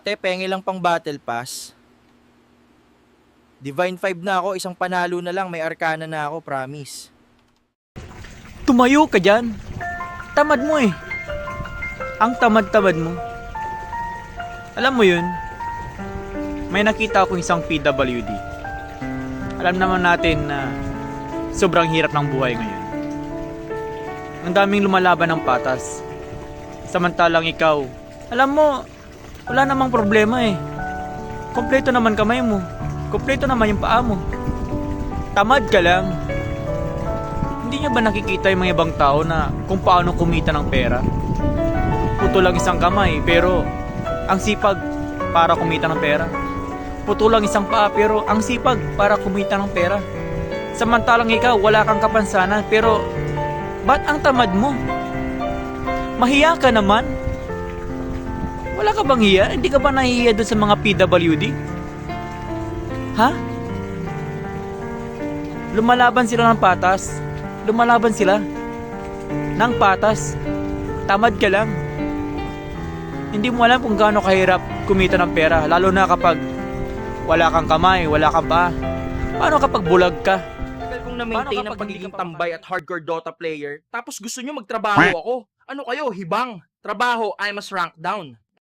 Te, pengi lang pang battle pass. Divine 5 na ako, isang panalo na lang, may arcana na ako, promise. Tumayo ka dyan. Tamad mo eh. Ang tamad-tamad mo. Alam mo yun, may nakita akong isang PWD. Alam naman natin na sobrang hirap ng buhay ngayon. Ang daming lumalaban ng patas. Samantalang ikaw, alam mo, wala namang problema eh. Kompleto naman kamay mo. Kompleto naman yung paa mo. Tamad ka lang. Hindi niya ba nakikita yung mga ibang tao na kung paano kumita ng pera? Puto lang isang kamay pero ang sipag para kumita ng pera. Puto lang isang paa pero ang sipag para kumita ng pera. Samantalang ikaw wala kang kapansanan pero ba't ang tamad mo? Mahiya ka naman? Wala ka bang hiya? Hindi ka ba nahihiya doon sa mga PWD? Ha? Lumalaban sila ng patas. Lumalaban sila. Ng patas. Tamad ka lang. Hindi mo alam kung gaano kahirap kumita ng pera. Lalo na kapag wala kang kamay, wala kang paa. Paano kapag bulag ka? Tagal kong na-maintain ang pagiging pa tambay at hardcore Dota player, tapos gusto nyo magtrabaho ako. Ano kayo, hibang? Trabaho, I must rank down.